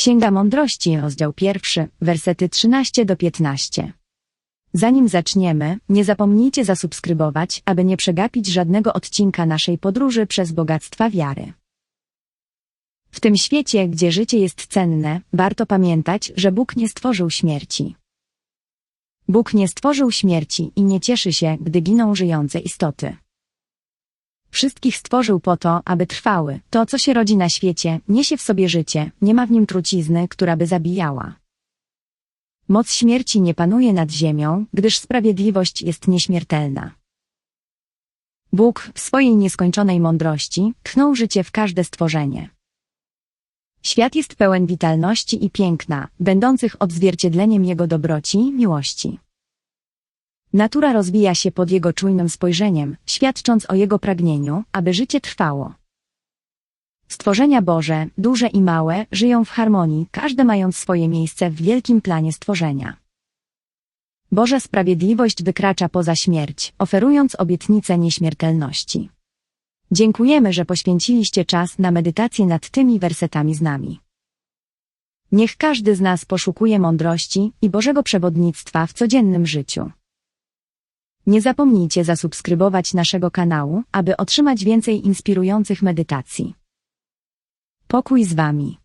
Księga Mądrości, rozdział pierwszy, wersety 13 do 15. Zanim zaczniemy, nie zapomnijcie zasubskrybować, aby nie przegapić żadnego odcinka naszej podróży przez bogactwa wiary. W tym świecie, gdzie życie jest cenne, warto pamiętać, że Bóg nie stworzył śmierci. Bóg nie stworzył śmierci i nie cieszy się, gdy giną żyjące istoty. Wszystkich stworzył po to, aby trwały. To, co się rodzi na świecie, niesie w sobie życie, nie ma w nim trucizny, która by zabijała. Moc śmierci nie panuje nad ziemią, gdyż sprawiedliwość jest nieśmiertelna. Bóg w swojej nieskończonej mądrości tchnął życie w każde stworzenie. Świat jest pełen witalności i piękna, będących odzwierciedleniem Jego dobroci i miłości. Natura rozwija się pod Jego czujnym spojrzeniem, świadcząc o Jego pragnieniu, aby życie trwało. Stworzenia Boże, duże i małe, żyją w harmonii, każde mając swoje miejsce w wielkim planie stworzenia. Boża sprawiedliwość wykracza poza śmierć, oferując obietnicę nieśmiertelności. Dziękujemy, że poświęciliście czas na medytację nad tymi wersetami z nami. Niech każdy z nas poszukuje mądrości i Bożego przewodnictwa w codziennym życiu. Nie zapomnijcie zasubskrybować naszego kanału, aby otrzymać więcej inspirujących medytacji. Pokój z Wami.